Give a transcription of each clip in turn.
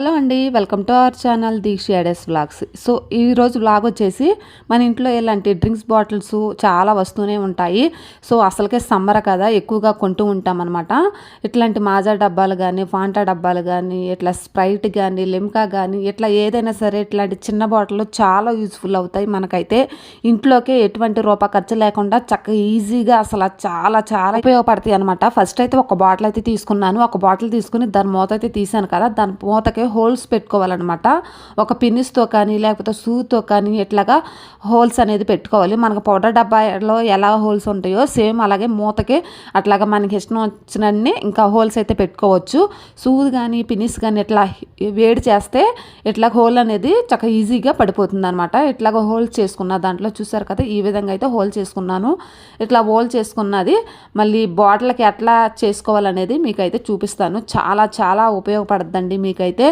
Hello అండి welcome to our channel Deeksha యాడెస్ vlogs. So ఈరోజు vlog వచ్చేసి మన ఇంట్లో ఇలాంటి డ్రింక్స్ బాటిల్స్ చాలా వస్తూనే ఉంటాయి. సో అసలుకే సమ్మర్ కదా ఎక్కువగా కొంటూ ఉంటాం అనమాట ఇట్లాంటి మాజా డబ్బాలు కానీ ఫాంటా డబ్బాలు కానీ ఇట్లా స్ప్రైట్ కానీ లిమ్కా కానీ ఇట్లా ఏదైనా సరే ఇట్లాంటి చిన్న బాటిల్ చాలా యూజ్ఫుల్ అవుతాయి మనకైతే. ఇంట్లోకే ఎటువంటి రూపాయి ఖర్చు లేకుండా చక్కగా ఈజీగా అసలు చాలా చాలా ఉపయోగపడతాయి అనమాట ఫస్ట్ అయితే ఒక బాటిల్ అయితే తీసుకున్నాను. ఒక బాటిల్ తీసుకుని దాని మూత అయితే తీసాను కదా దాని మూతకే హోల్స్ పెట్టుకోవాలన్నమాట. ఒక పిన్నిస్తో కానీ లేకపోతే సూతో కానీ ఇట్లాగా హోల్స్ అనేది పెట్టుకోవాలి. మనకు పౌడర్ డబ్బాలో ఎలా హోల్స్ ఉంటాయో సేమ్ అలాగే మూతకి అట్లాగా మనకి ఇష్టం వచ్చినన్ని ఇంకా హోల్స్ అయితే పెట్టుకోవచ్చు. సూది కానీ పిన్నిస్ కానీ ఇట్లా వేడి చేస్తే ఇట్లా హోల్ అనేది చక్కగా ఈజీగా పడిపోతుంది అనమాట ఇట్లాగ హోల్స్ చేసుకున్న దాంట్లో చూసారు కదా ఈ విధంగా అయితే హోల్ చేసుకున్నాను. ఇట్లా హోల్ చేసుకున్నది మళ్ళీ బాటిల్కి ఎట్లా చేసుకోవాలనేది మీకైతే చూపిస్తాను. చాలా చాలా ఉపయోగపడద్దండి మీకైతే.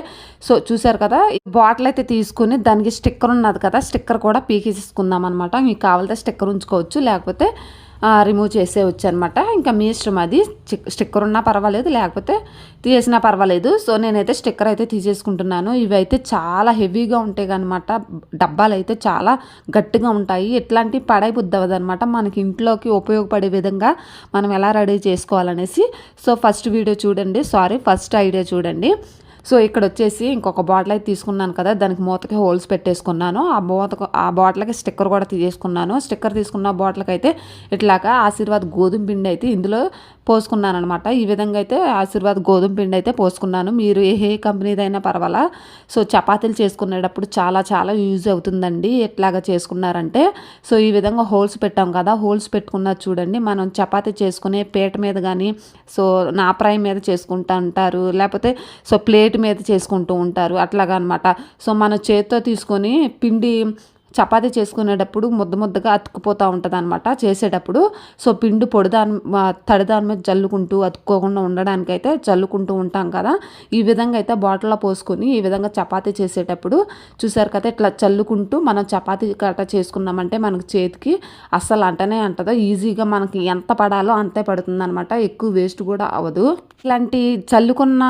సో చూసారు కదా బాటిల్ అయితే తీసుకుని దానికి స్టిక్కర్ ఉన్నది కదా స్టిక్కర్ కూడా పీకేసేసుకుందాం అనమాట మీకు కావాలంటే స్టిక్కర్ ఉంచుకోవచ్చు లేకపోతే రిమూవ్ చేసేవచ్చు అనమాట ఇంకా మీ ఇష్టం అది. స్టిక్కర్ ఉన్నా పర్వాలేదు లేకపోతే తీసినా పర్వాలేదు. సో నేనైతే స్టిక్కర్ అయితే తీసేసుకుంటున్నాను. ఇవి అయితే చాలా హెవీగా ఉంటాయి అనమాట డబ్బాలు అయితే చాలా గట్టిగా ఉంటాయి. ఎట్లాంటి పడై అనమాట మనకి ఇంట్లోకి ఉపయోగపడే విధంగా మనం ఎలా రెడీ చేసుకోవాలనేసి. సో ఫస్ట్ వీడియో చూడండి. సారీ ఫస్ట్ ఐడియా చూడండి. సో ఇక్కడ వచ్చేసి ఇంకొక బాటిల్ అయితే తీసుకున్నాను కదా దానికి మూతకి హోల్స్ పెట్టేసుకున్నాను. ఆ మూత ఆ బాటిల్కి స్టిక్కర్ కూడా తీసేసుకున్నాను స్టిక్కర్ తీసుకున్న బాటిల్కి అయితే ఇట్లాగా ఆశీర్వాద్ గోధుమ పిండి అయితే ఇందులో పోసుకున్నాను అనమాట ఈ విధంగా అయితే ఆశీర్వాద్ గోధుమ పిండి అయితే పోసుకున్నాను. మీరు ఏ కంపెనీదైనా పర్వాలా? సో చపాతీలు చేసుకునేటప్పుడు చాలా చాలా యూజ్ అవుతుందండి ఎట్లాగా చేసుకున్నారంటే. సో ఈ విధంగా హోల్స్ పెట్టాం కదా హోల్స్ పెట్టుకున్న చూడండి. మనం చపాతీ చేసుకునే పేట మీద కానీ సో నాప్రాయి మీద చేసుకుంటూ ఉంటారు. లేకపోతే సో ప్లేట్ ప్లేట్ మీద చేసుకుంటూ ఉంటారు అట్లాగా అనమాట సో మన చేత్తో తీసుకొని పిండి చపాతీ చేసుకునేటప్పుడు ముద్ద ముద్దగా అతుక్కుపోతూ ఉంటుంది అనమాట చేసేటప్పుడు సో పిండి పొడి దాని మీద జల్లుకుంటూ అతుక్కోకుండా ఉండడానికైతే జల్లుకుంటూ ఉంటాం కదా. ఈ విధంగా అయితే బాటిల్లో పోసుకొని ఈ విధంగా చపాతీ చేసేటప్పుడు చూసారు కదా ఇట్లా చల్లుకుంటూ మనం చపాతీ కట్ట చేసుకున్నామంటే మనకి చేతికి అస్సలు అంటనే అంటదో. ఈజీగా మనకి ఎంత పడాలో అంతే పడుతుంది అనమాట ఎక్కువ వేస్ట్ కూడా అవ్వదు. ఇలాంటి చల్లుకున్న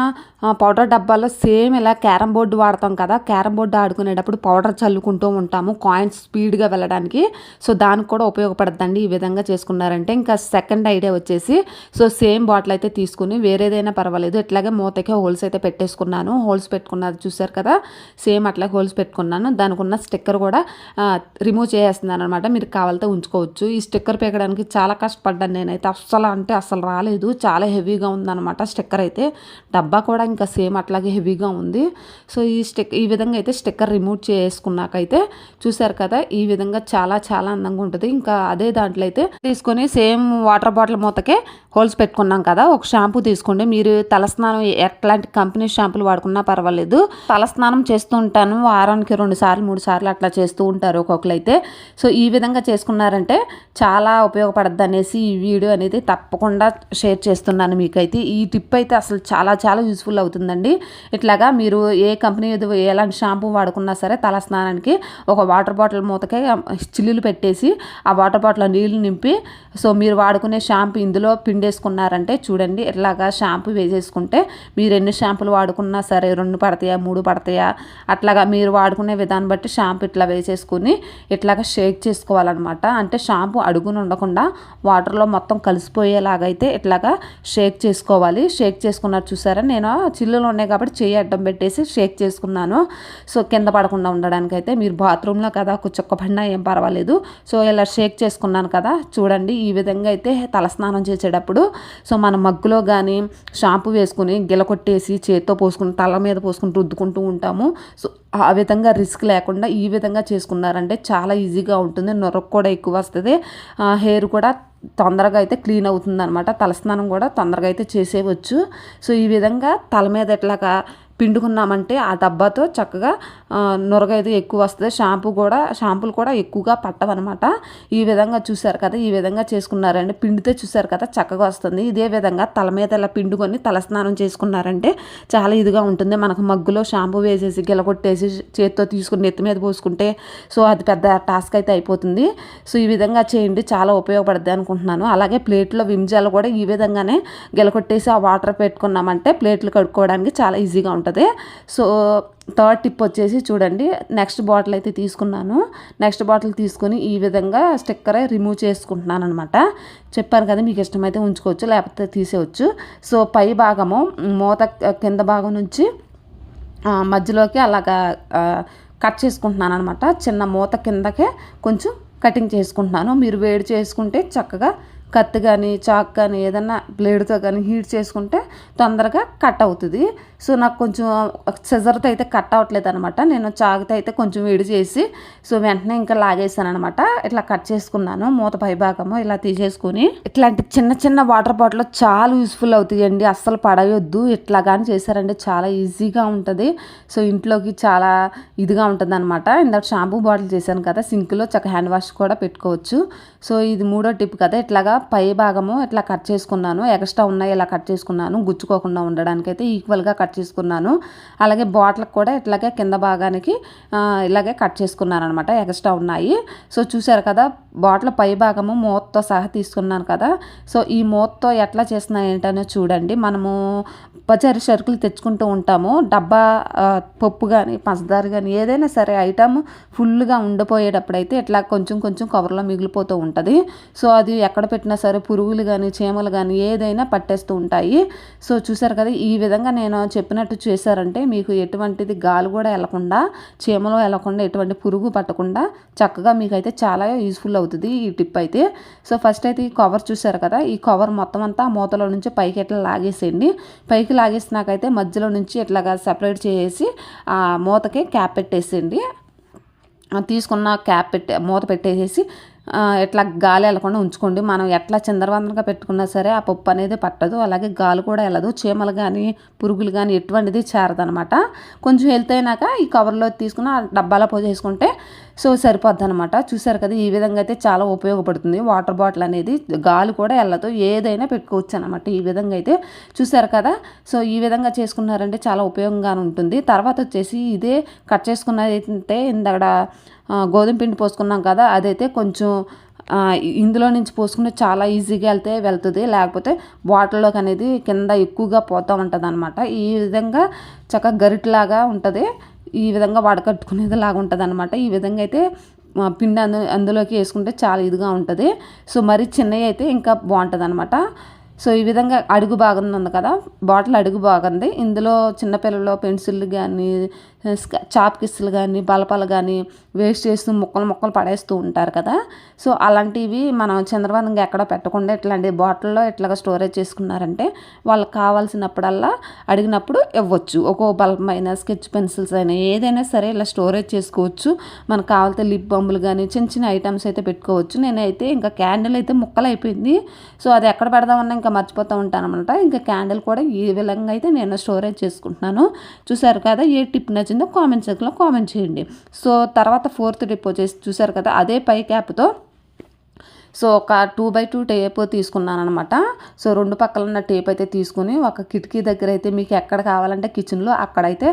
పౌడర్ డబ్బాలో సేమ్ ఇలా క్యారమ్ బోర్డు వాడతాం కదా క్యారమ్ బోర్డు ఆడుకునేటప్పుడు పౌడర్ చల్లుకుంటూ ఉంటాము. పాయింట్స్ స్పీడ్గా వెళ్ళడానికి. సో దానికి కూడా ఉపయోగపడద్దండి ఈ విధంగా చేసుకున్నారంటే. ఇంకా సెకండ్ ఐడియా వచ్చేసి సో సేమ్ బాటిల్ అయితే తీసుకుని వేరేదైనా పర్వాలేదు. ఇట్లాగే మూతకే హోల్స్ అయితే పెట్టేసుకున్నాను. హోల్స్ పెట్టుకున్నది చూసారు కదా? సేమ్ అట్లా హోల్స్ పెట్టుకున్నాను. దానికి ఉన్న స్టిక్కర్ కూడా రిమూవ్ చేసేస్తున్నాను అనమాట మీరు కావాలంటే ఉంచుకోవచ్చు. ఈ స్టిక్కర్ పెకడానికి చాలా కష్టపడ్డాను నేనైతే. అస్సలు అంటే అస్సలు రాలేదు. చాలా హెవీగా ఉందన్నమాట స్టిక్కర్ అయితే. డబ్బా కూడా ఇంకా సేమ్ అట్లాగే హెవీగా ఉంది. సో ఈ స్టిక్ ఈ విధంగా అయితే స్టిక్కర్ రిమూవ్ చేసుకున్నాకైతే చూసారు చూసారు కదా ఈ విధంగా చాలా చాలా అందంగా ఉంటుంది. ఇంకా అదే దాంట్లో అయితే తీసుకొని సేమ్ వాటర్ బాటిల్ మూతకే హోల్స్ పెట్టుకున్నాం కదా ఒక షాంపూ తీసుకోండి. మీరు తలస్నానం ఎట్లాంటి కంపెనీ షాంపూలు వాడుకున్నా పర్వాలేదు. తలస్నానం చేస్తూ ఉంటాను వారానికి రెండు సార్లు మూడు సార్లు అట్లా చేస్తూ ఉంటారు ఒక్కొక్కరైతే సో ఈ విధంగా చేసుకున్నారంటే చాలా ఉపయోగపడద్దు అనేసి ఈ వీడియో అనేది తప్పకుండా షేర్ చేస్తున్నాను మీకైతే. ఈ టిప్ అయితే అసలు చాలా చాలా యూస్ఫుల్ అవుతుందండి. ఇట్లాగా మీరు ఏ కంపెనీ ఎలాంటి షాంపూ వాడుకున్నా సరే తలస్నానానికి ఒక వాటర్ వాటర్ బాటిల్ మూతకే చిల్లులు పెట్టేసి ఆ వాటర్ బాటిల్ నీళ్ళు నింపి సో మీరు వాడుకునే షాంపూ ఇందులో పిండేసుకున్నారంటే చూడండి ఇట్లాగా షాంపూ వేసేసుకుంటే మీరు ఎన్ని షాంపులు వాడుకున్నా సరే రెండు పడతాయా మూడు పడతాయా అట్లాగా మీరు వాడుకునే విధానం బట్టి షాంపూ ఇట్లా వేసేసుకుని ఇట్లాగా షేక్ చేసుకోవాలన్నమాట. అంటే షాంపూ అడుగును ఉండకుండా వాటర్లో మొత్తం కలిసిపోయేలాగైతే ఇట్లాగా షేక్ చేసుకోవాలి. షేక్ చేసుకున్నారు చూసారా? నేను చిల్లులు ఉన్నాయి కాబట్టి చేయి అడ్డం పెట్టేసి షేక్ చేసుకున్నాను. సో కింద పడకుండా ఉండడానికైతే మీరు బాత్రూంలో కదా దాదాపు పడినా ఏం పర్వాలేదు. సో ఇలా షేక్ చేసుకున్నాను కదా చూడండి ఈ విధంగా అయితే తలస్నానం చేసేటప్పుడు. సో మన మగ్గులో కానీ షాంపూ వేసుకుని గిలకొట్టేసి చేత్తో పోసుకుని తల మీద పోసుకుని రుద్దుకుంటూ ఉంటాము. సో ఆ విధంగా రిస్క్ లేకుండా ఈ విధంగా చేసుకున్నారంటే చాలా ఈజీగా ఉంటుంది. నొరకు కూడా ఎక్కువ వస్తుంది. హెయిర్ కూడా తొందరగా అయితే క్లీన్ అవుతుంది అనమాట తలస్నానం కూడా తొందరగా అయితే చేసేవచ్చు సో ఈ విధంగా తల మీద ఎట్లాగా పిండుకున్నామంటే ఆ డబ్బాతో చక్కగా నొరగైతే ఎక్కువ వస్తుంది. షాంపూ కూడా షాంపూలు కూడా ఎక్కువగా పట్టవన్నమాట ఈ విధంగా చూశారు కదా ఈ విధంగా చేసుకున్నారంటే పిండితే చూశారు కదా చక్కగా వస్తుంది. ఇదే విధంగా తల మీద ఇలా పిండుకొని తలస్నానం చేసుకున్నారంటే చాలా ఇదిగా ఉంటుంది. మనకు మగ్గులో షాంపూ వేసేసి గిలగొట్టేసి చేతితో తీసుకుని నెత్తి మీద పోసుకుంటే సో అది పెద్ద టాస్క్ అయితే అయిపోతుంది. సో ఈ విధంగా చేయండి. చాలా ఉపయోగపడుద్ది అనుకుంటున్నాను. అలాగే ప్లేట్లో విమ్జాలు కూడా ఈ విధంగానే గిలకొట్టేసి ఆ వాటర్ పెట్టుకున్నామంటే ప్లేట్లు కడుక్కోవడానికి చాలా ఈజీగా ఉంటుంది. ఉంటుంది సో థర్డ్ టిప్ వచ్చేసి చూడండి నెక్స్ట్ బాటిల్ అయితే తీసుకున్నాను. నెక్స్ట్ బాటిల్ తీసుకొని ఈ విధంగా స్టిక్కర్ రిమూవ్ చేసుకుంటున్నాను అనమాట చెప్పాను కదా మీకు ఇష్టమైతే ఉంచుకోవచ్చు లేకపోతే తీసేయచ్చు. సో పై భాగము మూత కింద భాగం నుంచి మధ్యలోకి అలాగా కట్ చేసుకుంటున్నాను అనమాట చిన్న మూత కిందకే కొంచెం కటింగ్ చేసుకుంటున్నాను. మీరు వేడి చేసుకుంటే చక్కగా కత్తి కానీ చాక్ కానీ ఏదన్నా బ్లేడ్తో కానీ హీట్ చేసుకుంటే తొందరగా కట్ అవుతుంది. సో నాకు కొంచెం సిజర్తో అయితే కట్ అవ్వట్లేదు అనమాట నేను చాకుతో అయితే కొంచెం వేడి చేసి సో వెంటనే ఇంకా లాగేసాను అనమాట ఇట్లా కట్ చేసుకున్నాను మూత పై భాగము ఇలా తీసేసుకుని. ఇట్లాంటి చిన్న చిన్న వాటర్ బాటిల్ చాలా యూస్ఫుల్ అవుతాయండి. అస్సలు పడవద్దు. ఇట్లా కానీ చేశారంటే చాలా ఈజీగా ఉంటుంది. సో ఇంట్లోకి చాలా ఇదిగా ఉంటుంది అనమాట ఇందాక షాంపూ బాటిల్ చేశాను కదా సింక్లో చక్క హ్యాండ్ వాష్ కూడా పెట్టుకోవచ్చు. సో ఇది మూడో టిప్ కదా ఇట్లాగా పై భాగము ఇట్లా కట్ చేసుకున్నాను. ఎక్స్ట్రా ఉన్నాయి ఇలా కట్ చేసుకున్నాను. గుచ్చుకోకుండా ఉండడానికి అయితే ఈక్వల్గా కట్ చేసుకున్నాను. అలాగే బాటిల్కి కూడా ఇట్లాగే కింద భాగానికి ఇలాగే కట్ చేసుకున్నాను అనమాట ఎక్స్ట్రా ఉన్నాయి. సో చూసారు కదా బాటిల్ పై భాగము మూతతో సహా తీసుకున్నాను కదా. సో ఈ మూతతో ఎట్లా చేసిన ఏంటనే చూడండి. మనము పచారి సరుకులు తెచ్చుకుంటూ ఉంటాము. డబ్బా పప్పు కానీ పంచదార కానీ ఏదైనా సరే ఐటమ్ ఫుల్గా ఉండిపోయేటప్పుడైతే ఇట్లా కొంచెం కొంచెం కవర్లో మిగిలిపోతూ ఉంటుంది. సో అది ఎక్కడ పెట్టిన సరే పురుగులు కానీ చీమలు కానీ ఏదైనా పట్టేస్తూ ఉంటాయి. సో చూసారు కదా ఈ విధంగా నేను చెప్పినట్టు చేశారంటే మీకు ఎటువంటిది గాలి కూడా వెళ్ళకుండా చీమలు వెళ్ళకుండా ఎటువంటి పురుగు పట్టకుండా చక్కగా మీకు అయితే చాలా యూస్ఫుల్ అవుతుంది ఈ టిప్ అయితే. సో ఫస్ట్ అయితే ఈ కవర్ చూసారు కదా ఈ కవర్ మొత్తం అంతా మూతలో నుంచి పైకి ఎట్లా లాగేసేయండి. పైకి లాగేసినాకైతే మధ్యలో నుంచి ఇట్లాగా సెపరేట్ చేసి ఆ మూతకి క్యాప్ పెట్టేసేయండి. తీసుకున్న క్యాప్ పెట్టే మూత పెట్టేసేసి ఎట్లా గాలి వెళ్ళకుండా ఉంచుకోండి. మనం ఎట్లా చిందరవందరగా పెట్టుకున్నా సరే ఆ పప్పు అనేది పట్టదు. అలాగే గాలి కూడా వెళ్ళదు. చీమలు కానీ పురుగులు కానీ ఎటువంటిది చేరదనమాట. కొంచెం హెల్త్ అయినాక ఈ కవర్లో తీసుకుని ఆ డబ్బాలో పోసేసుకుంటే సో సరిపోద్ది అనమాట చూసారు కదా ఈ విధంగా అయితే చాలా ఉపయోగపడుతుంది. వాటర్ బాటిల్ అనేది గాలి కూడా వెళ్ళదు. ఏదైనా పెట్టుకోవచ్చు అనమాట ఈ విధంగా అయితే. చూసారు కదా సో ఈ విధంగా చేసుకున్నారంటే చాలా ఉపయోగంగా ఉంటుంది. తర్వాత వచ్చేసి ఇదే కట్ చేసుకున్నది అయితే ఇందక్కడ గోధుమ పిండి పోసుకున్నాం కదా అదైతే కొంచెం ఇందులో నుంచి పోసుకుంటే చాలా ఈజీగా వెళ్తే వెళ్తుంది. లేకపోతే బాటిల్లోకి అనేది కింద ఎక్కువగా పోతూ ఉంటుంది అనమాట ఈ విధంగా చక్కగా గరిటలాగా ఉంటుంది. ఈ విధంగా వడకట్టుకునేది లాగా ఉంటుంది అనమాట ఈ విధంగా అయితే పిండి అందు అందులోకి వేసుకుంటే చాలా ఇదిగా ఉంటుంది. సో మరి చిన్నవి అయితే ఇంకా బాగుంటుంది అనమాట సో ఈ విధంగా అడుగు బాగుంది ఉంది కదా బాటిల్ అడుగు బాగుంది ఇందులో చిన్నపిల్లలు పెన్సిల్ కానీ చాప్ కిస్సులు కానీ బలపాలు కానీ వేస్ట్ చేస్తూ ముక్కలు ముక్కలు పడేస్తూ ఉంటారు కదా. సో అలాంటివి మనం చంద్రబాబు ఎక్కడ పెట్టకుండా ఇట్లాంటి బాటిల్లో ఇట్లాగా స్టోరేజ్ చేసుకున్నారంటే వాళ్ళకి కావాల్సినప్పుడల్లా అడిగినప్పుడు ఇవ్వచ్చు. ఒక్కో బలమైన స్కెచ్ పెన్సిల్స్ అయినా ఏదైనా సరే ఇలా స్టోరేజ్ చేసుకోవచ్చు. మనకు కావాలితే లిప్ బొమ్మలు కానీ చిన్న చిన్న ఐటమ్స్ అయితే పెట్టుకోవచ్చు. నేనైతే ఇంకా క్యాండిల్ అయితే ముక్కలు అయిపోయింది. సో అది ఎక్కడ పెడదామన్నా ఇంకా మర్చిపోతూ ఉంటాను అనమాట ఇంకా క్యాండిల్ కూడా ఈ విధంగా అయితే నేను స్టోరేజ్ చేసుకుంటున్నాను. చూసారు కదా ఏ టిప్ నచ్చింది కామెంట్ సెక్షన్లో కామెంట్ చేయండి. సో తర్వాత ఫోర్త్ టిప్ వచ్చేసి చూసారు కదా అదే పై క్యాప్తో సో ఒక టూ బై టూ టేప్ తీసుకున్నాను అనమాట సో రెండు పక్కల ఉన్న టేప్ అయితే తీసుకుని ఒక కిటికీ దగ్గర అయితే మీకు ఎక్కడ కావాలంటే కిచెన్లో అక్కడైతే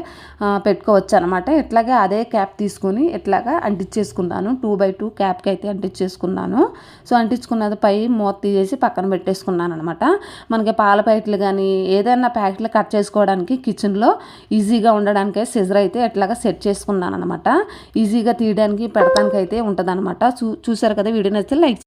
పెట్టుకోవచ్చు అనమాట ఇట్లాగే అదే క్యాప్ తీసుకుని ఇట్లాగా అంటించేసుకున్నాను. టూ బై టూ క్యాప్కి అయితే అంటించేసుకున్నాను. సో అంటించుకున్నది పై మూత తీసేసి పక్కన పెట్టేసుకున్నాను అనమాట మనకి పాల ప్యాకెట్లు కానీ ఏదైనా ప్యాకెట్లు కట్ చేసుకోవడానికి కిచెన్లో ఈజీగా ఉండడానికి సిజర్ అయితే ఎట్లాగా సెట్ చేసుకున్నాను అనమాట ఈజీగా తీయడానికి పెడతానికి అయితే ఉంటుంది అనమాట చూ చూసారు కదా వీడియో నచ్చితే లైక్